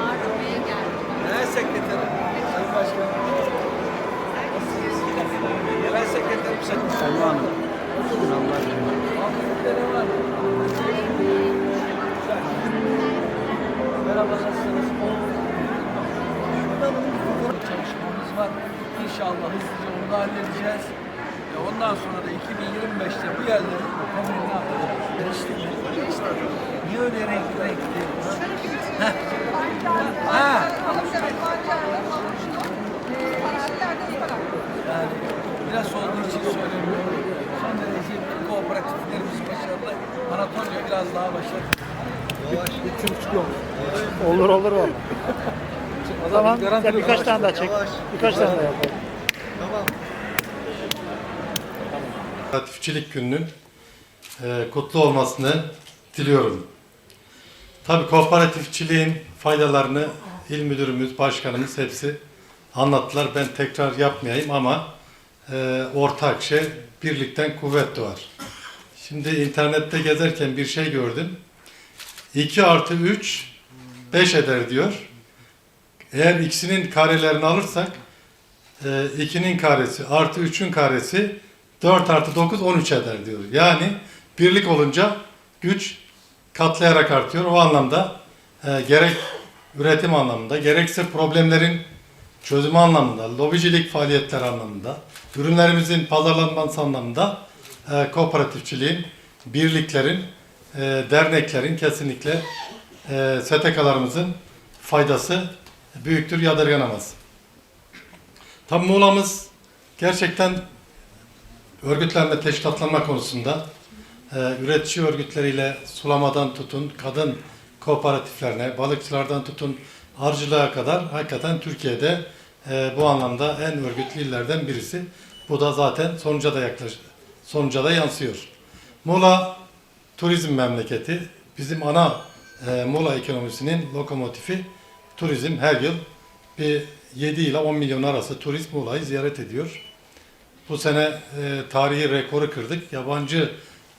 Ağırlamaya geldim. Genel sekreterim. Sayın Başkanım. Genel sekreterim Sayın var? İnşallah hızlıca onu halledeceğiz. Ondan sonra da 2025'te bu yerlerin kamuoyuna? Değişti. Niye öyle renkli renkli? Ha. Yani biraz olduğu için söylemiyorum. Son derece kooperatiflerimiz başarılı. Anatolia biraz daha başarılı. Olur olur olur. O Tamam. biz garanti Sen birkaç yavaş- tane daha çek. yavaş. Birkaç tane daha yapalım. Kooperatifçilik gününün e, kutlu olmasını diliyorum. Tabii kooperatifçiliğin faydalarını il müdürümüz, başkanımız hepsi anlattılar. Ben tekrar yapmayayım ama e, ortak şey birlikten kuvvet doğar. Şimdi internette gezerken bir şey gördüm. 2 artı 3 5 eder diyor. Eğer ikisinin karelerini alırsak 2'nin karesi artı 3'ün karesi 4 artı 9 13 eder diyor. Yani birlik olunca güç katlayarak artıyor. O anlamda e, gerek üretim anlamında gerekse problemlerin çözümü anlamında, lobicilik faaliyetleri anlamında, ürünlerimizin pazarlanması anlamında e, kooperatifçiliğin, birliklerin, e, derneklerin kesinlikle e, STK'larımızın faydası büyüktür, yadırganamaz. Tabi Muğla'mız gerçekten örgütlenme, teşkilatlanma konusunda e, üretici örgütleriyle sulamadan tutun, kadın kooperatiflerine, balıkçılardan tutun, arıcılığa kadar hakikaten Türkiye'de e, bu anlamda en örgütlü illerden birisi. Bu da zaten sonuca da yaklaş, sonuca da yansıyor. Muğla turizm memleketi. Bizim ana e, Muğla ekonomisinin lokomotifi turizm her yıl bir 7 ile 10 milyon arası turist Muğla'yı ziyaret ediyor. Bu sene e, tarihi rekoru kırdık. Yabancı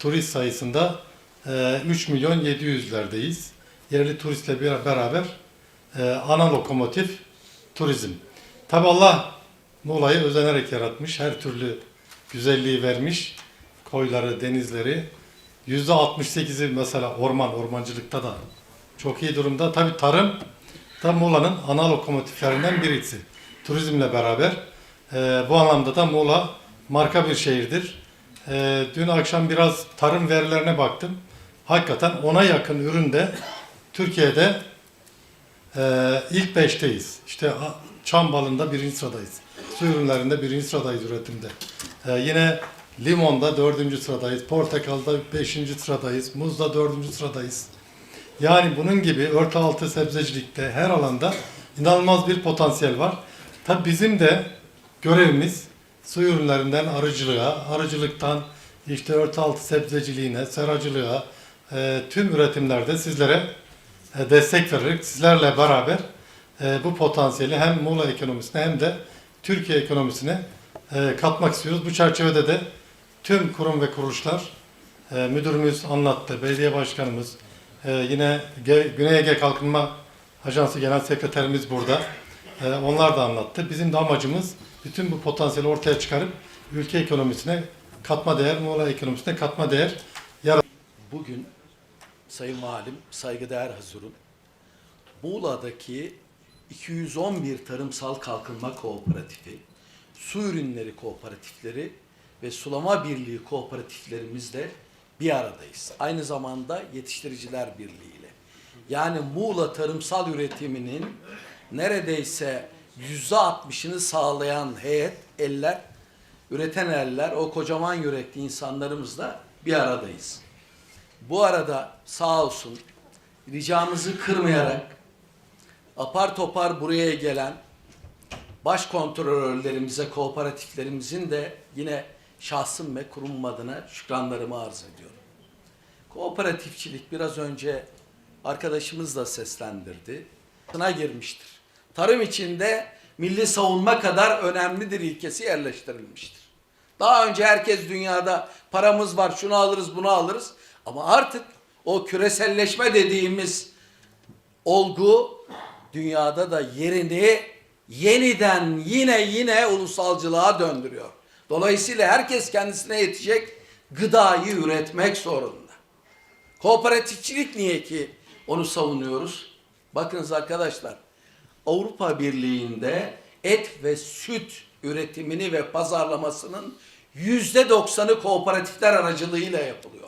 turist sayısında e, 3 milyon 700'lerdeyiz. Yerli turistle beraber e, ana lokomotif turizm. Tabi Allah Muğla'yı özenerek yaratmış. Her türlü güzelliği vermiş. Koyları, denizleri. %68'i mesela orman, ormancılıkta da çok iyi durumda. Tabi tarım da Muğla'nın ana lokomotiflerinden birisi. Turizmle beraber e, bu anlamda da Muğla marka bir şehirdir. E, dün akşam biraz tarım verilerine baktım. Hakikaten ona yakın üründe Türkiye'de e, ilk beşteyiz. İşte çam balında birinci sıradayız. Su ürünlerinde birinci sıradayız üretimde. E, yine limonda dördüncü sıradayız. Portakalda beşinci sıradayız. Muzda dördüncü sıradayız. Yani bunun gibi örtü altı sebzecilikte her alanda inanılmaz bir potansiyel var. Tabi bizim de görevimiz su ürünlerinden arıcılığa, arıcılıktan işte örtü sebzeciliğine, seracılığa, e, tüm üretimlerde sizlere e, destek vererek sizlerle beraber e, bu potansiyeli hem Muğla ekonomisine hem de Türkiye ekonomisine e, katmak istiyoruz. Bu çerçevede de tüm kurum ve kuruluşlar, e, müdürümüz anlattı, belediye başkanımız, e, yine Ge- Güney Ege Kalkınma Ajansı Genel Sekreterimiz burada. E, onlar da anlattı. Bizim de amacımız bütün bu potansiyeli ortaya çıkarıp ülke ekonomisine katma değer, Muğla ekonomisine katma değer Bugün Sayın Valim, saygıdeğer huzurum, Muğla'daki 211 Tarımsal Kalkınma Kooperatifi, Su Ürünleri Kooperatifleri ve Sulama Birliği kooperatiflerimizle bir aradayız. Aynı zamanda Yetiştiriciler Birliği ile. Yani Muğla tarımsal üretiminin neredeyse yüzde altmışını sağlayan heyet, eller, üreten eller, o kocaman yürekli insanlarımızla bir aradayız. Bu arada sağ olsun ricamızı kırmayarak apar topar buraya gelen baş kontrolörlerimize, kooperatiflerimizin de yine şahsım ve kurumum adına şükranlarımı arz ediyorum. Kooperatifçilik biraz önce arkadaşımız da seslendirdi. Sına girmiştir. Tarım içinde milli savunma kadar önemlidir ilkesi yerleştirilmiştir. Daha önce herkes dünyada paramız var şunu alırız bunu alırız ama artık o küreselleşme dediğimiz olgu dünyada da yerini yeniden yine yine ulusalcılığa döndürüyor. Dolayısıyla herkes kendisine yetecek gıdayı üretmek zorunda. Kooperatifçilik niye ki onu savunuyoruz? Bakınız arkadaşlar Avrupa Birliği'nde et ve süt üretimini ve pazarlamasının yüzde doksanı kooperatifler aracılığıyla yapılıyor.